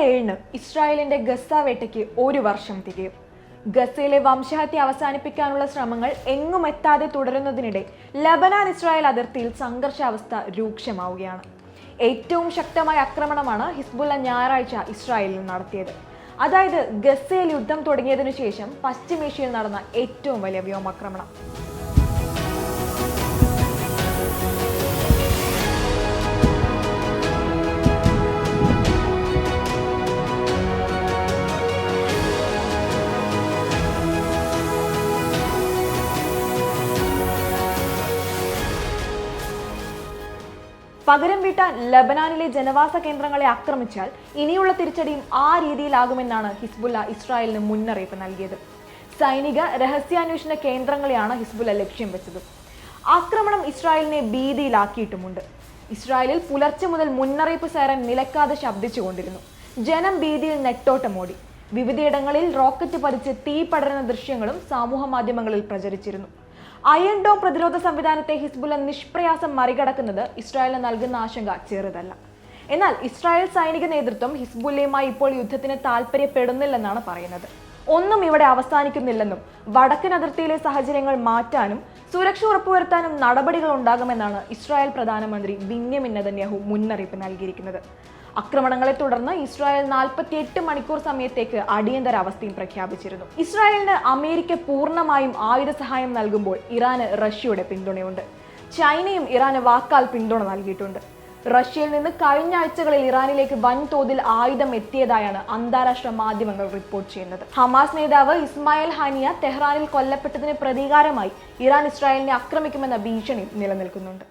ഏഴിന് ഇസ്രായേലിന്റെ ഗസ വേട്ടയ്ക്ക് ഒരു വർഷം തികയും. ഗസയിലെ വംശഹത്യ അവസാനിപ്പിക്കാനുള്ള ശ്രമങ്ങൾ എങ്ങും എത്താതെ തുടരുന്നതിനിടെ ലബനാൻ ഇസ്രായേൽ അതിർത്തിയിൽ സംഘർഷാവസ്ഥ രൂക്ഷമാവുകയാണ്. ഏറ്റവും ശക്തമായ ആക്രമണമാണ് ഹിസ്ബുള്ള ഞായറാഴ്ച ഇസ്രായേലിൽ നടത്തിയത്. അതായത് ഗസയിൽ യുദ്ധം തുടങ്ങിയതിനു ശേഷം പശ്ചിമേഷ്യയിൽ നടന്ന ഏറ്റവും വലിയ വ്യോമാക്രമണം. പകരം വീട്ടാൻ ലബനാനിലെ ജനവാസ കേന്ദ്രങ്ങളെ ആക്രമിച്ചാൽ ഇനിയുള്ള തിരിച്ചടിയും ആ രീതിയിലാകുമെന്നാണ് ഹിസ്ബുല്ല ഇസ്രായേലിന് മുന്നറിയിപ്പ് നൽകിയത്. സൈനിക രഹസ്യാന്വേഷണ കേന്ദ്രങ്ങളെയാണ് ഹിസ്ബുല്ല ലക്ഷ്യം വെച്ചത്. ആക്രമണം ഇസ്രായേലിനെ ഭീതിയിലാക്കിയിട്ടുമുണ്ട്. ഇസ്രായേലിൽ പുലർച്ചെ മുതൽ മുന്നറിയിപ്പ് സൈറൻ നിലക്കാതെ ശബ്ദിച്ചുകൊണ്ടിരുന്നു. ജനം ഭീതിയിൽ നെട്ടോട്ടമോടി വിവിധയിടങ്ങളിൽ റോക്കറ്റ് പതിച്ച് തീ പടരുന്ന ദൃശ്യങ്ങളും സമൂഹ മാധ്യമങ്ങളിൽ പ്രചരിച്ചിരുന്നു. അയൺ ഡോം പ്രതിരോധ സംവിധാനത്തെ ഹിസ്ബുല നിഷ്പ്രയാസം മറികടക്കുന്നത് ഇസ്രായേലിന് നൽകുന്ന ആശങ്ക ചെറുതല്ല. എന്നാൽ ഇസ്രായേൽ സൈനിക നേതൃത്വം ഹിസ്ബുല്ലയുമായി ഇപ്പോൾ യുദ്ധത്തിന് താല്പര്യപ്പെടുന്നില്ലെന്നാണ് പറയുന്നത്. ഒന്നും ഇവിടെ അവസാനിക്കുന്നില്ലെന്നും വടക്കൻ അതിർത്തിയിലെ സാഹചര്യങ്ങൾ മാറ്റാനും സുരക്ഷ ഉറപ്പുവരുത്താനും നടപടികൾ ഉണ്ടാകുമെന്നാണ് ഇസ്രായേൽ പ്രധാനമന്ത്രി ബിന്യമിന്നതന്യാഹു മുന്നറിയിപ്പ് നൽകിയിരിക്കുന്നത്. ആക്രമണങ്ങളെ തുടർന്ന് ഇസ്രായേൽ 48 മണിക്കൂർ സമയത്തേക്ക് അടിയന്തരാവസ്ഥയും പ്രഖ്യാപിച്ചിരുന്നു. ഇസ്രായേലിന് അമേരിക്ക പൂർണമായും ആയുധ സഹായം നൽകുമ്പോൾ ഇറാന് റഷ്യയുടെ പിന്തുണയുണ്ട്. ചൈനയും ഇറാന് വാക്കാൽ പിന്തുണ നൽകിയിട്ടുണ്ട്. റഷ്യയിൽ നിന്ന് കഴിഞ്ഞ ആഴ്ചകളിൽ ഇറാനിലേക്ക് വൻതോതിൽ ആയുധം എത്തിയതായാണ് അന്താരാഷ്ട്ര മാധ്യമങ്ങൾ റിപ്പോർട്ട് ചെയ്യുന്നത്. ഹമാസ് നേതാവ് ഇസ്മായിൽ ഹാനിയ തെഹ്റാനിൽ കൊല്ലപ്പെട്ടതിന് പ്രതികാരമായി ഇറാൻ ഇസ്രായേലിനെ ആക്രമിക്കുമെന്ന ഭീഷണി നിലനിൽക്കുന്നുണ്ട്.